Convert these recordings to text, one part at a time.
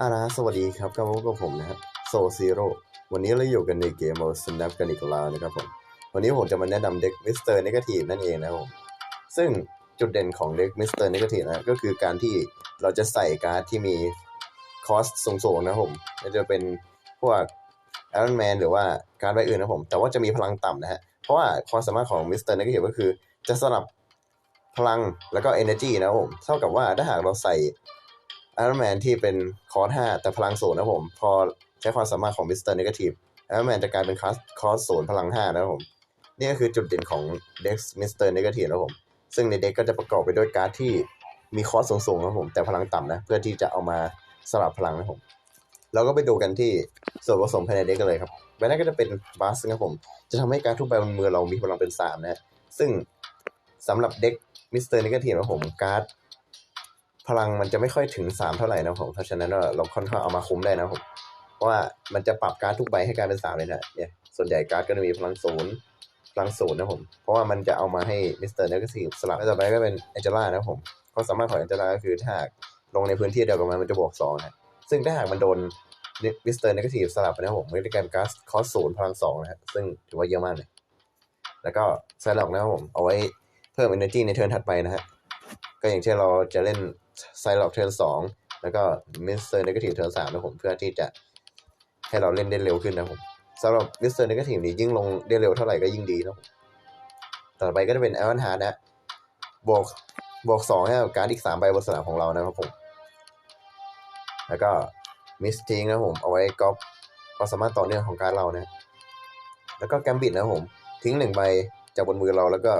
อานะสวัสดีครับก็พบกับผมนะครับโซซีโร่วันนี้เราอยู่กันในเกม o Snap กันอีกแล้วนะครับผม วันนี้ผมจะมาแนะนำเด็กมิสเตอร์เนกาทีฟนั่นเองนะครับผมซึ่งจุดเด่นของเด็กมิสเตอร์เนกาทีฟนะก็คือการที่เราจะใส่การ์ดที่มีคอสสูงๆนะครับผมจะเป็นพวก Iron Man หรือว่าการ์ดใบอื่นนะครับผม แต่ว่าจะมีพลังต่ำนะฮะ เพราะว่าความสามารถของมิสเตอร์เนกาทีฟก็คือจะสลับพลังแล้วก็ energy นะครับผม เท่ากับว่าถ้าหากเราใส่ ไอรอนแมนที่เป็นคอร์สห้าแต่พลังศูนย์นะผม พอใช้ความสามารถของมิสเตอร์เนกาทีฟไอรอนแมนจะกลายเป็นคอร์สคอร์สศูนย์พลังห้านะผมนี่ก็คือจุดเด่นของเด็กมิสเตอร์เนกาทีฟนะผม ซึ่งในเด็กก็จะประกอบไปด้วยการ์ดที่มีคอร์สสูงๆนะผม แต่พลังต่ำนะ เพื่อที่จะเอามาสลับพลังนะผมเราก็ไปดูกันที่ส่วนผสมภายในเด็กกันเลยครับใบแรกก็จะเป็นบัสนะครับผม จะทำให้การทุกใบบนมือเรามีพลังเป็นสามนะซึ่งสำหรับเด็กมิสเตอร์เนกาทีฟนะผมการ์ด พลังมันจะไม่ค่อยถึงสามเท่าไหร่นะผมเพราะฉะนั้นเราค่อนข้างเอามาคุ้มได้นะผมเพราะว่ามันจะปรับการ์ดทุกใบให้กลายเป็นสามเลยนะเนี่ยส่วนใหญ่การ์ดก็จะมีพลังศูนย์พลังศูนย์นะผมเพราะว่ามันจะเอามาให้มิสเตอร์เนกาทีฟสลับต่อไปก็เป็นแองเจล่านะผมความสามารถของแองเจล่าก็คือถ้าลงในพื้นที่เดียวกับมันมันจะบวกสองนะซึ่งถ้าหากมันโดนมิสเตอร์เนกาทีฟสลับไปนะผมมันจะกลายเป็นการ์ดคอสศูนย์พลังสองนะฮะซึ่งถือว่าเยอะมากเลย แล้วก็ไซล็อกนะครับผม เอาไว้เพิ่ม energy ในเทิร์นถัดไปนะฮะ ก็อย่างเช่นเราจะเล่น ไซล็อกเทิร์นสองแล้วก็มิสเตอร์เนกาทีฟเทิร์นสามนะผมเพื่อที่จะให้เราเล่นได้เร็วขึ้นนะผมสำหรับมิสเตอร์เนกาทีฟนี้ยิ่งลงได้เร็วเท่าไหร่ก็ยิ่งดีนะผมต่อไปก็จะเป็นไอรอนฮาร์ดนะบวกบวกสองให้กับการดอีกสามใบบนสนามของเรานะครับผม แล้วก็มิสทิงนะครับผมเอาไว้ก๊อปความสามารถต่อเนื่องของการเรานะ แล้วก็แกมบิดนะครับผม ทิ้งหนึ่งใบจากบนมือเราแล้วก็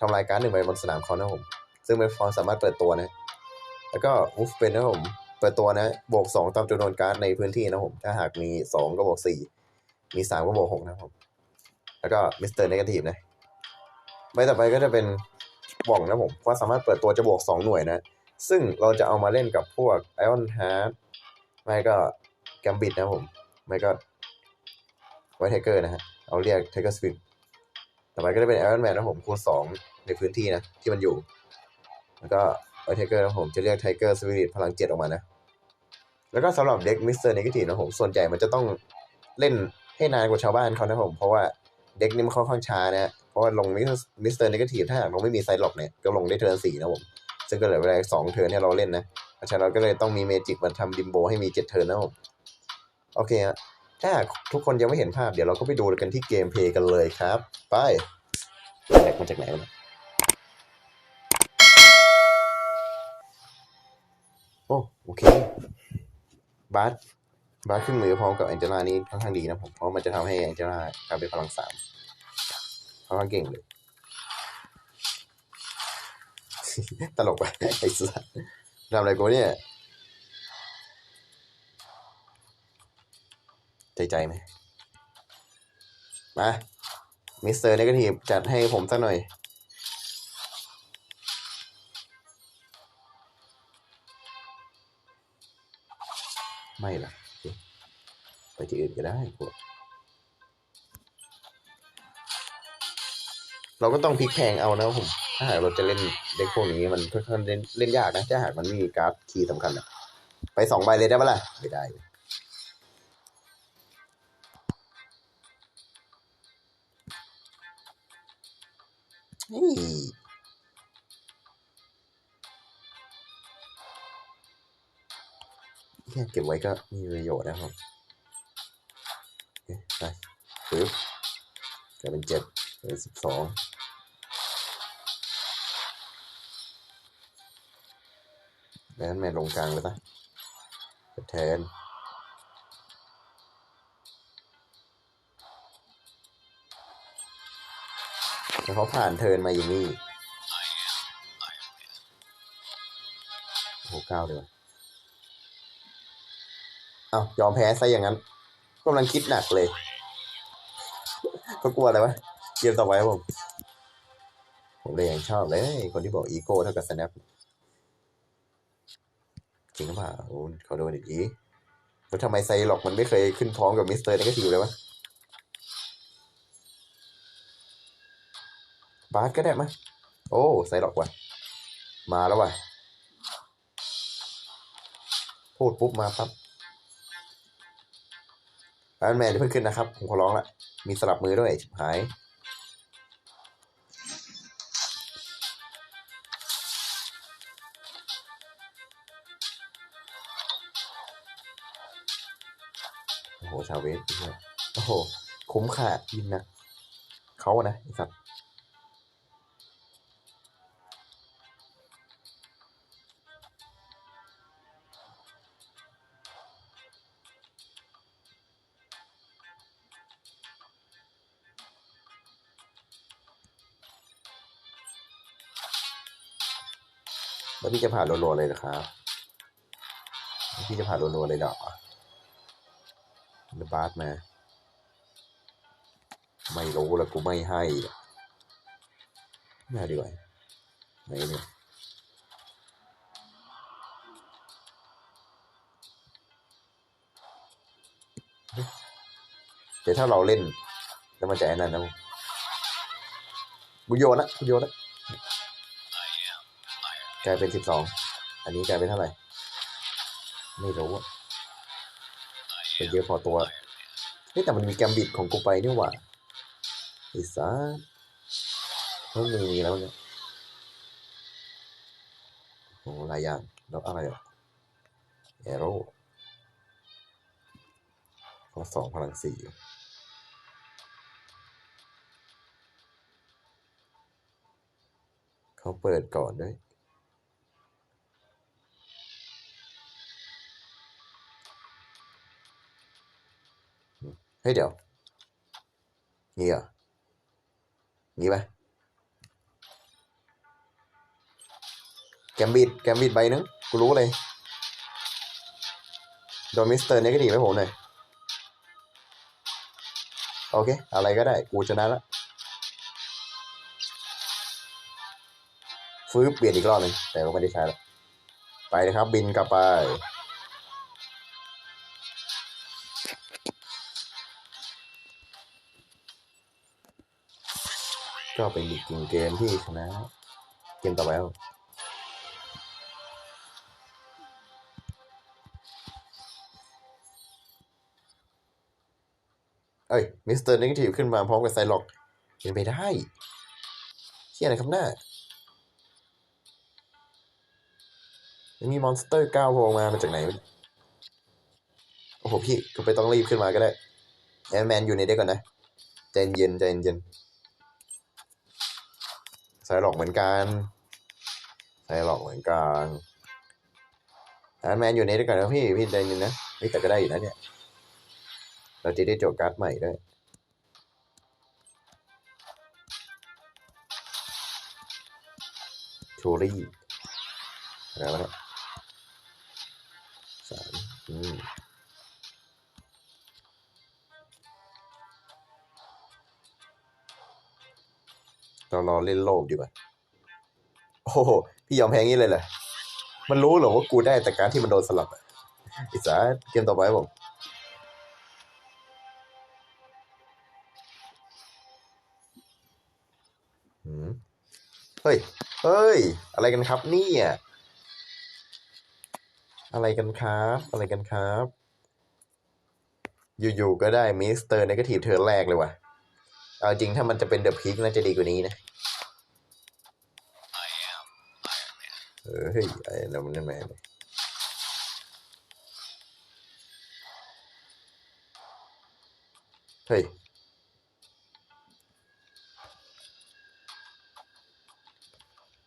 ทำลายการดหนึ่งใบบนสนามเขานะครับผม ซึ่งเป็นความสามารถเปิดตัวนะ แล้วก็มูฟเป็นนะผมเปิดตัวนะบวกสองตามจำนวนการ์ดในพื้นที่นะผม ถ้าหากมีสองก็บวกสี่มีสามก็บวกหกนะผม แล้วก็มิสเตอร์เนกาทีฟนะใบต่อไปก็จะเป็นว่องนะผมควาสามารถเปิดตัวจะบวกสองหน่วยนะ ซึ่งเราจะเอามาเล่นกับพวกไอออนฮาร์ดไม่ก็แกมบิดนะผม ไม่ก็ไวท์ไทเกอร์นะฮะ เอาเรียกไทเกอร์สปินต่อไปก็จะเป็นไอรอนแมนนะผมคูณสองในพื้นที่นะ ที่มันอยู่ แล้วก็ ไวท์ไทเกอร์นะผมจะเรียกไทเกอร์สปิริตพลังเจ็ดออกมานะ แล้วก็สำหรับเด็กมิสเตอร์เนกาทีฟนะผมส่วนใหญ่มันจะต้องเล่นให้นานกว่าชาวบ้านเขานะผมเพราะว่าเด็กนี่มันค่อนข้างช้านะเพราะว่าลงมิสเตอร์เนกาทีฟถ้าหากเราไม่มีไซล็อกเนี่ยก็ลงได้เทิร์นสี่นะผมซึ่งก็เหลือเวลาสองเทิร์นให้เราเล่นนะเพราะฉะนั้นเราก็เลยต้องมีเมจิกมาทำดิมโบให้มีเจ็ดเทิร์นนะผมโอเคฮะถ้าทุกคนยังไม่เห็นภาพเดี๋ยวเราก็ไปดูกันที่เกมเพลย์กันเลยครับ ไปแตกมาจากไหนวะ โอเค บาสบาสขึ้นมือพร้อมกับแองเจล่านี่ค่อนข้างดีนะผม เพราะมันจะทำให้แองเจล่ากลายเป็นพลังสามค่อนข้างเก่งเลย ตลกไปไอ้สัสทำอะไรกูเนี่ย ใจใจไหมมา มิสเตอร์เนกาทีฟจัดให้ผมสักหน่อย ไม่ล่ะ ไปที่อื่นก็ได้พวกเราก็ต้องพลิกแพงเอานะผม ถ้าหากเราจะเล่นเด็กพวกนี้มันค่อนข้างเล่นเล่นยากนะ ถ้าหากมันม่มีการ์ดคีย์สำคัญอะไปสองใบเลยได้ปะล่ะ ไม่ได้ แค่เก็บไว้ก็มีประโยชน์นะครับไปปึ๊บกลายเป็นเจ็ดเป็นสิบสองแล้วแม่ลงกลางเลยปะเปิดแทนแล้วเขาผ่านเทิร์นมาอย่างนี้โอ้โหก้าวเลยวะ เอายอมแพ้ซะอย่างนั้นกำลังคิดหนักเลยก็กลัวอะไรวะเกมต่อไปครับผม ผมเลยยังชอบเลย คนที่บอกอีโก้เท่ากับ snap จริงหรือเปล่าโอ้เขาโดนอีกทีแล้วทำไมไซล็อกมันไม่เคยขึ้นพร้อมกับมิสเตอร์นี่ก็ทีเลยวะบาสก็ได้มั้ยโอ้ไซล็อกว่ะ มาแล้วว่ะพูดปุ๊บมาปั๊บ ไอรอนแมนเพิ่งขึ้นนะครับ ผมขอร้องละ มีสลับมือด้วยชิบหาย โอ้โห ชาวเวสโอ้โห คุ้มค่ายินนะ เขาอะนะไอสัตว์ แล้วพี่จะผ่านรัวๆเลยเหรอครับพี่จะผ่านรัวๆเลยเหรอเดบาสมา ไม่รู้แล้วกูไม่ให้อะไม่าดีกว่าไหนเนี่ยเดี๋ยวถ้าเราเล่น แล้วมันจะไอ้นั่นนะกูโยนละกูโยนละ กลายเป็นสิบสองอันนี้กลายเป็นเท่าไหร่ ไม่รู้อะเป็นเยอะพอตัวเฮ้แต่มันมีแกมบิดของกูไปนี่หว่าอ้สัสเพิ่งมีแล้วเนี่ยโอ้หลายอย่างแล้วอะไรอะแอโร่ข้อสองพลังสี่เขาเปิดก่อนด้วย เฮ้ยเดี๋ยวงี้เหรองี้ไหมแกมบิดแกมบิดใบนึงกูรู้เลยโดนมิสเตอร์เนกาทีฟให้ผมหน่อยโอเค อะไรก็ได้ กูชนะละฟื้นเปลี่ยนอีกรอบหนึ่งแต่ก็ไม่ได้ใช้แล้วไปเลยครับ บินกลับไป ก็เป็นอีกหนึ่งเกมที่ชนะ เกมต่อไปแล้วเอ้ยมิสเตอร์นิกทีฟขึ้นมาพร้อมกับไซล็อกเป็นไปได้เที่ยอะไรครับหน้ายังมีมอนสเตอร์ก้าวโผล่มามาจากไหน โอ้โหพี่ก็ไปต้องรีบขึ้นมาก็ได้แอนแมนอยู่ในเด็กก่อนนะ ใจเย็นใจเย็น ไซล็อกเหมือนกันไซล็อกเหมือนกันแอนแมนอยู่ในเด็กก่อนนะพี่พี่ใจเย็นนะเฮ้ยแต่ก็ได้อยู่นะเนี่ย เราจะได้โจการ์ดใหม่ด้วยชูรี่อะไรวะสามอืม เรารอเล่นโลกดีกว่า โอ้โห พี่ยอมแพ้งี้เลยเหรอมันรู้เหรอว่ากูได้แต่การที่มันโดนสลับอะอิสาเกมต่อไปบผมเฮ้ย เฮ้ย อะไรกันครับนี่ยอะไรกันครับ อะไรกันครับ อยู่ๆก็ได้มิสเตอร์นกาทีฟเทอร์แรกเลยว่ะ เอาจริงถ้ามันจะเป็นเดอะพิกน่าจะดีกว่านี้นะเออเฮ้ยไอ้เรามันนั่นแมนเฮ้ย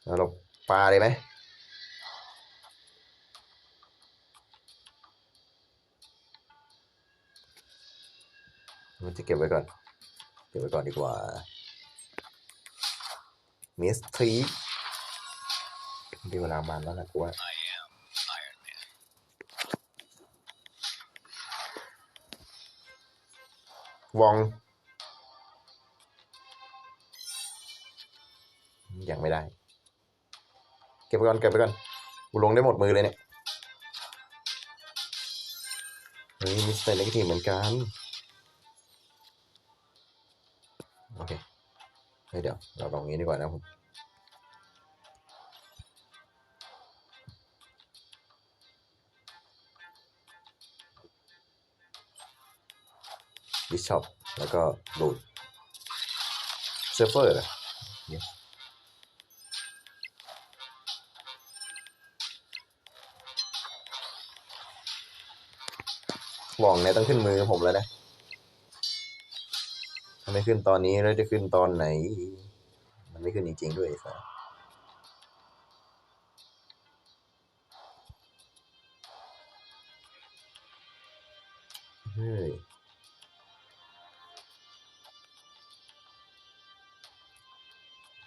เอาเราปลาเลยไหมมันจะเก็บไว้ก่อนเก็บไว้ก่อนดีกว่ามิสทรีดีเวลามันแล้วนะกูว่า วอง ยังไม่ได้ เก็บไปก่อน เก็บไปก่อน กูลงได้หมดมือเลยเนี่ย เฮ้ยมิสเตอร์เนกทีเหมือนกัน เฮ้เดี๋ยวเราลองงี้ดีกว่านะผมบิชอปแล้วก็รูดเซฟเฟอร์เนี่ยหว่องเนี่ยต้องขึ้นมือผมแล้วนะ ไม่ขึ้นตอนนี้แล้วจะขึ้นตอนไหน มันไม่ขึ้นจริงๆด้วยครับเฮ้ย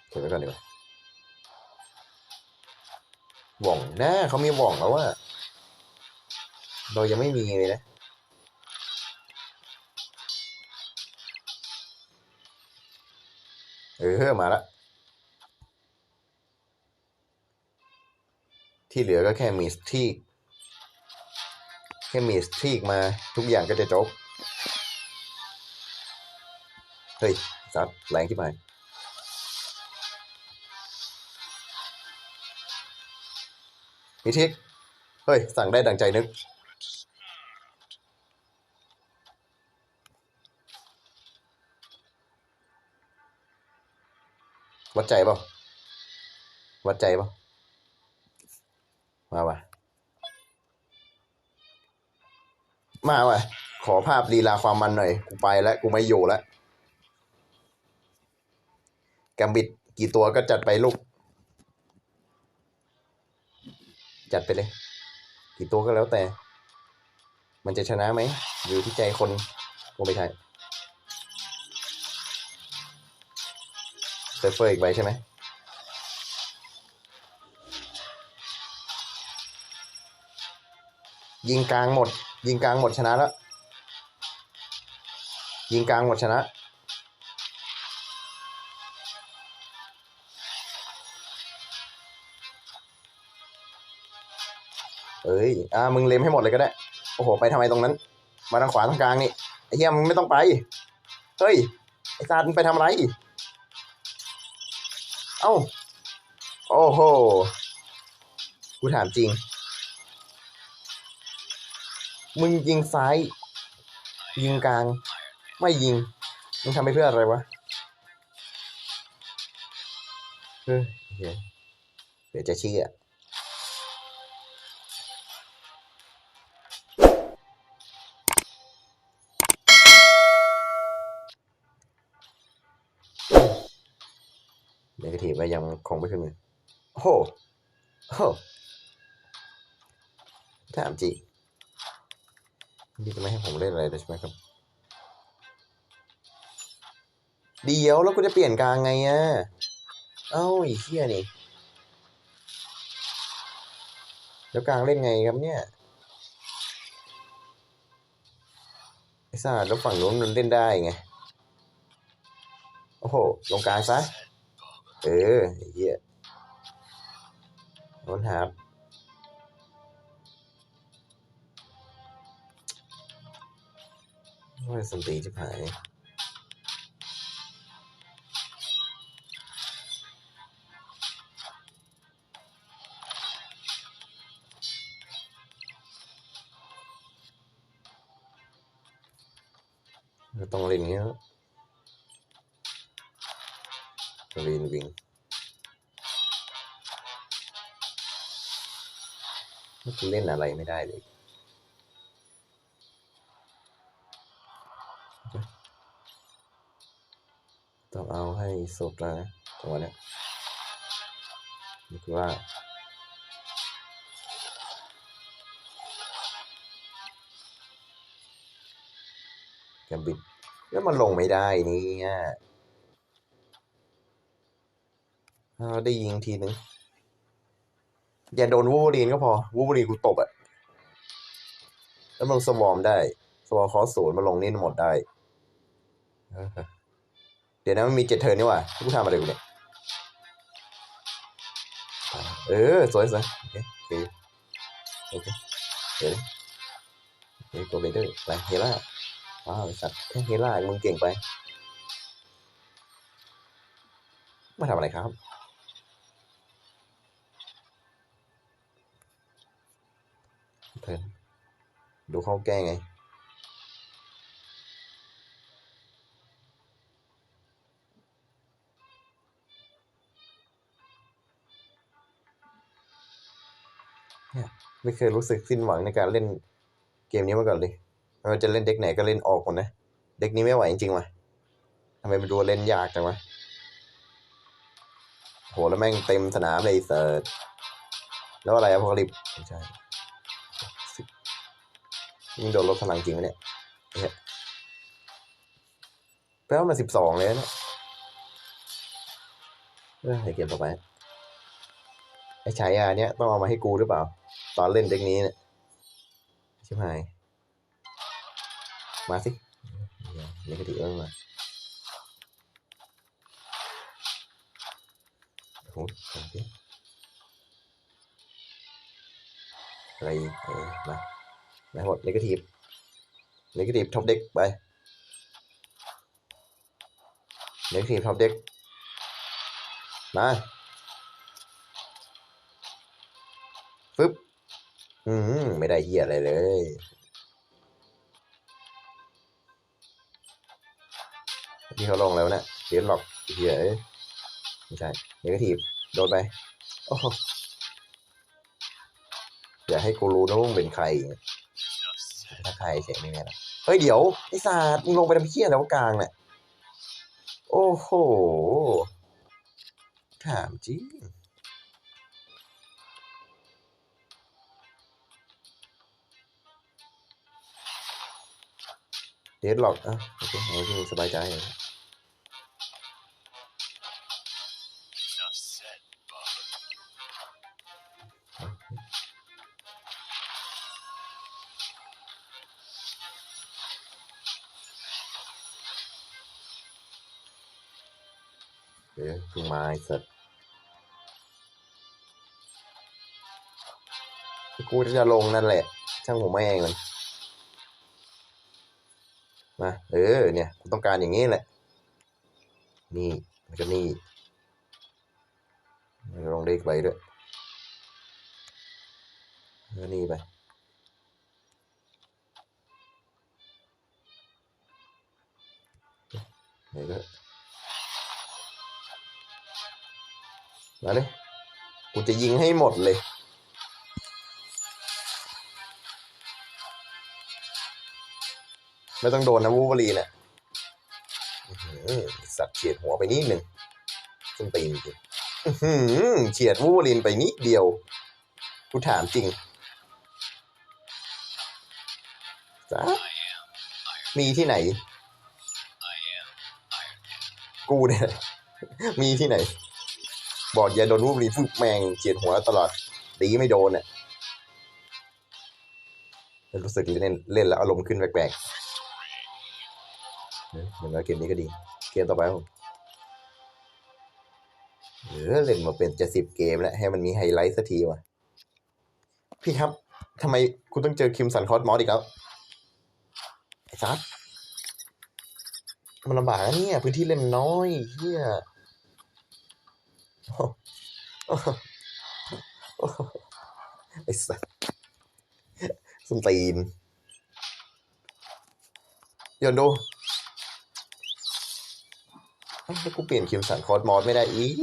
เก็บไว้ก่อนดีกว่าหว่องนะเขามีหว่องแล้วว่าเรายังไม่มีเลยนะ เออมาละที่เหลือก็แค่มีสทีกแค่มีสทีกมาทุกอย่างก็จะจบ เฮ้ยซัดแรงที่ไหนพิทิก เฮ้ย สั่งได้ดังใจนึก วัดใจเปล่าวัดใจเปล่ามาว่ะมาว่ะ ขอภาพลีลาความมันหน่อย กูไปแล้ว กูไม่อยู่แล้วแกมบิดกี่ตัวก็จัดไปลูก จัดไปเลย กี่ตัวก็แล้วแต่ มันจะชนะไหมอยู่ที่ใจคนกูไม่ใช่ เซฟเฟอร์อีกใบใช่ไหมยิงกลางหมด ยิงกลางหมดชนะแล้ว ยิงกลางหมดชนะ เอ้ย อ่า มึงเล็มให้หมดเลยก็ได้ โอ้โห ไปทำไมตรงนั้น มาทางขวาทางกลางนี่ ไอ้เหี้ยมึงไม่ต้องไป เฮ้ย ไอ้ซาดมึงไปทำอะไร เอ้า โอ้โห กูถามจริง มึงยิงซ้าย ยิงกลาง ไม่ยิง มึงทำไปเพื่ออะไรวะ เฮ้ยเดี๋ยวจะเชื่อเนกายังคงไม่ขึ้นมือโอ้โหโอ้ถามจริงนี่จะไม่ให้ผมเล่นอะไรเลยใช่ไหมครับ เดี๋ยวแล้วกูจะเปลี่ยนกลางไงอะ เอ้าไอีเหี้ยนี่ แล้วกลางเล่นไงครับเนี่ย ไอ้ซ่าแล้วฝั่งนู้นมันเล่นได้ไง โอ้โห ลงกลางซะ เออเหี้ยโดนหาว่าสมตีจะหายต้องเล่นอย่างเงี้ยต้องเล่นวิ่ งนี่คือเล่นอะไรไม่ได้เลยต้องเอาให้สุดแล้วนะจังหวเนี้ยนี่คือว่าแกบิดแล้วมันลงไม่ได้นี่ เอาได้ยิงทีหนึ่งอย่าโดนวูบูรีนก็พอวูบูรีนกูตบอะแล้วมันสวอมได้ สวอมคอศูนย์มาลงนี่หมดได้ เดี๋ยวนะมันมีเจ็ดเทิร์นนี่ว่ากูทำอะไรกูเนี่ยเออ สวยสวยโอเคโอเคเดี๋ยวเฮ้ยตัวเบเดอร์ไปเฮล่าว้าวไอ้สัตว์แค่เฮล่ามึงเก่งไปมาทำอะไรครับ ดูเขาแก้ไงไม่เคยรู้สึกสิ้นหวังในการเล่นเกมนี้มาก่อนเลยไม่ว่าจะเล่นเด็กไหนก็เล่นออกหมดนะ เด็กนี้ไม่ไหวจริงๆว่ะทำไมไปดูเล่นยากจังวะโหแล้วแม่งเต็มสนามเลยเสิร์ชแล้วอะไรอะพอลิปไม่ใช่ มึงโดนลดพลังจริงไหมเนี่ยเนี่ยแปลว่ามันสิบสองเลยนะเนี่ยเออให้เกมต่อไปไอ้ฉายาเนี้ยต้องเอามาให้กูหรือเปล่า ตอนเล่นเด็กนี้เนี่ยชิบหาย มาสินี่ก็ถือเอิ้งมาโอ้โหเอะไรเออมา มาหมดนกาทีฟนกาทีฟท็อปเด็กไปนกาทีฟท็อปเด็กมาฟึบอืมไม่ได้เหี้ยอะไรเลยที่เขาลงแล้วนะเดียนหลอกเหี้ยไม่ใช่เนกาทีฟโดนไปโอ้โหอย่าให้กูรู้นะว่ามึงเป็นใคร ถ้าใครเสียไม่แน่หรอกเฮ้ยเดี๋ยวไอ้ศาสตร์มึงลงไปทำเหี้ยแล้วกลางเนี่ยโอ้โห ถามจริงเดดหลอกอะโอเคเอาที่มึงสบายใจเลย เดี๋ยวเพิ่งมาไอ้สัตว์กูจะลงนั่นแหละ ช่างหัวแม่งมันมาเออเนี่ยกูต้องการอย่างนี้แหละ นี่แล้วก็นี่แล้วก็ลงเลขไปด้วยแล้วนี่ไปเดี๋ยว มาเลยกูจะยิงให้หมดเลย ไม่ต้องโดนนะวูบรีน่ะอื้อหือสัตว์เฉียดหัวไปนิดหนึ่งซึ่งตีนจริงเฉียดวูบรีนไปนิดเดียว กูถามจริงจ้ามีที่ไหน กูเนี่ย มีที่ไหน บอกอย่าโดนวูบรีนฟึกแมงเฉียดหัวตลอดดีไม่โดนเนี่ยรู้สึกเล่นเล่นแล้วอารมณ์ขึ้นแปลกๆเออเหมือนว่าเกมนี้ก็ดี เกมต่อไปผมเออเล่นมาเป็นจะสิบเกมแล้วให้มันมีไฮไลท์สักทีว่ะพี่ครับทำไมคุณต้องเจอคิมสันคอสมอสอีกแล้วไอ้ซัดมันลำบากนะเนี่ย พื้นที่เล่นน้อยเฮียโอ้โหโอ้โหโอ้โห ไอ้สัสส้นตีนโยนดูเอ้กูเปลี่ยนคิมสันคอร์สมอสไม่ได้อีก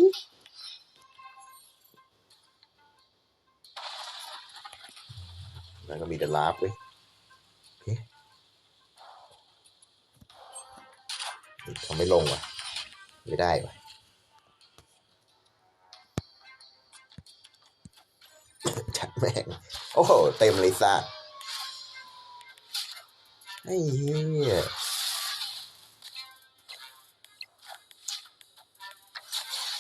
แล้วก็มีเดลาฟเว้ยเคทำไม่ลงว่ะ ไม่ได้ว่ะ แม่ง โอ้โห เต็มเลยซ่าไอ้เหี้ย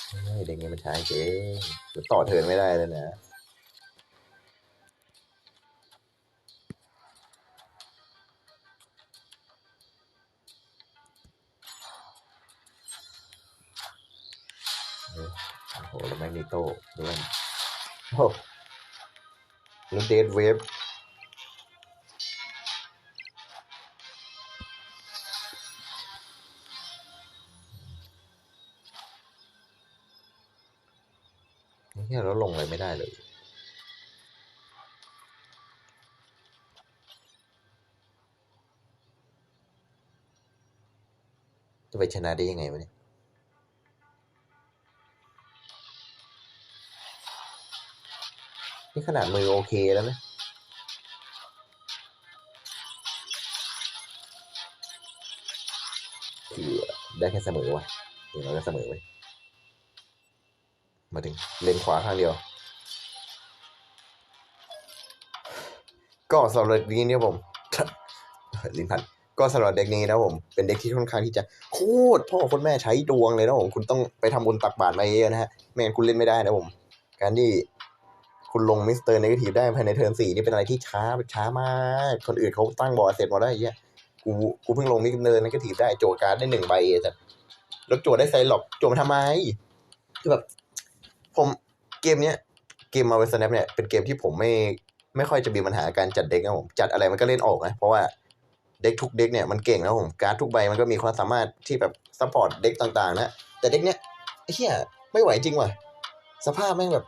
เฮ้ยเด็กนี้มันช้าจริงเดี๋ยวต่อเทินไม่ได้แล้วนะโอ้โหแล้วแมกนิโต้ด้วยโอ้ แล้วเดดเวฟนี่เราลงอะไรไม่ได้เลยจะไปชนะได้ยังไงวะเนี่ย นี่ขนาดมือโอเคแล้วนะคือได้แค่เสมอว่ะอย่างเราจะเสมอไว้มาถึงเลนขวาข้างเดียว ก็สำหรับนี้เนี่ยผมลิ้นพันก็สำหรับเด็กนี้นะผม เป็นเด็กที่ค่อนข้างที่จะโคตรพ่อคุณแม่ใช้ดวงเลยนะผม คุณต้องไปทำบุญตักบาตรมาเยอะนะฮะ ไม่งั้นคุณเล่นไม่ได้นะผม การที่ คุณลงมิสเตอร์เนกาทีฟได้ภายในเทิร์นสี่นี่เป็นอะไรที่ช้าช้ามาก คนอื่นเขาตั้งบอร์ดเสร็จหมดแล้วไอ้เหี้ยกูกูเพิ่งลงมิสเตอร์เนกาทีฟได้โจการ์ดได้หนึ่งใบเองแต่แล้วโจได้ไซล็อกโจมาทำไมคือแบบ ผมเกมเนี้ยเกมมาเวสแนปเนี่ยเป็นเกมที่ผมไม่ไม่ค่อยจะมีปัญหาการจัดเด็กนะผมจัดอะไรมันก็เล่นออกนะเพราะว่าเด็กทุกเด็กเนี่ยมันเก่งนะผมการ์ดทุกใบมันก็มีความสามารถที่แบบซัพพอร์ตเด็กต่างๆ นะแต่เด็กเนี้ยไอ้เหี้ยไม่ไหวจริงว่ะสภาพแม่งแบบ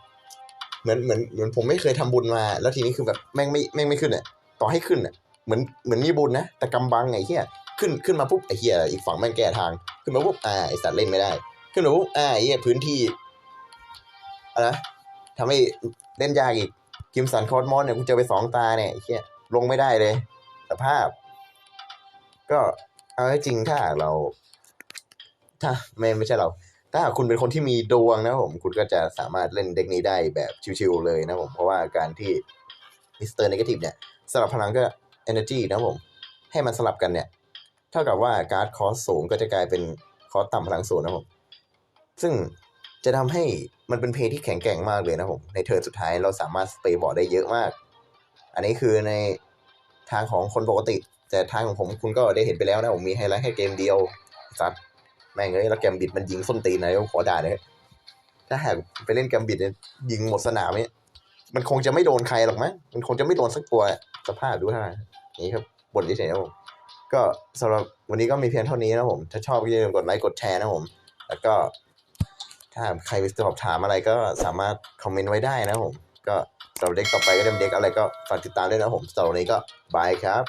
มือนเหมือนเหมือนผมไม่เคยทำบุญมา แล้วทีนี้คือแบบแม่งไม่แม่งไม่ขึ้นอะต่อให้ขึ้นอะเหมือนเหมือนมีบุญนะแต่กำบังไอ้เหี้ยขึ้นขึ้นมาปุ๊บไอ้เหี้ยอีกฝั่งแม่งแก้ทาง ขึ้นมาปุ๊บอ่าไอสัตว์เล่นไม่ได้ ขึ้นมาปุ๊บอ่าไอ้เหี้ยพื้นที่อะไรนะทำให้เล่นยากอีกกิมสันคอสมอนเนี่ยกูเจอไปสองตาเนี่ยไอ้เหี้ยลงไม่ได้เลย สภาพ ก็เอาให้จริงถ้าเรา ถ้าไม่ไม่ใช่เรา ถ้าหากคุณเป็นคนที่มีดวงนะผม คุณก็จะสามารถเล่นเด็กนี้ได้แบบชิวๆเลยนะผม เพราะว่าการที่มิสเตอร์เนกาทีฟเนี่ยสลับพลังก็ energy นะผม ให้มันสลับกันเนี่ย เท่ากับว่าการ์ดคอสสูงก็จะกลายเป็นคอสต่ำพลังสูงนะผม ซึ่งจะทำให้มันเป็นเพย์ที่แข็งแกร่งมากเลยนะผม ในเทิร์นสุดท้ายเราสามารถสเปย์บอร์ดได้เยอะมาก อันนี้คือในทางของคนปกติ แต่ทางของผมคุณก็ได้เห็นไปแล้วนะผมมีไฮไลท์แค่เกมเดียวซัด แม่งเอ้ยแล้วแกมบิดมันยิงส้นตีนไหนขอด่าเลยถ้าหากไปเล่นแกมบิดเนี่ยยิงหมดสนามเนี่ยมันคงจะไม่โดนใครหรอกมั้งมันคงจะไม่โดนสักตัวสภาพดูท่านี่ครับบทเฉยๆนะผมก็สำหรับวันนี้ก็มีเพียงเท่านี้นะผม ถ้าชอบก็อย่าลืมกดไลค์กดแชร์นะผม แล้วก็ถ้าใครมีสอบถามอะไรก็สามารถคอมเมนต์ไว้ได้นะผม ก็สำหรับเด็กต่อไปก็เป็นเด็กอะไรก็ฝากติดตามด้วยนะผมสำหรับวันนี้ก็บายครับ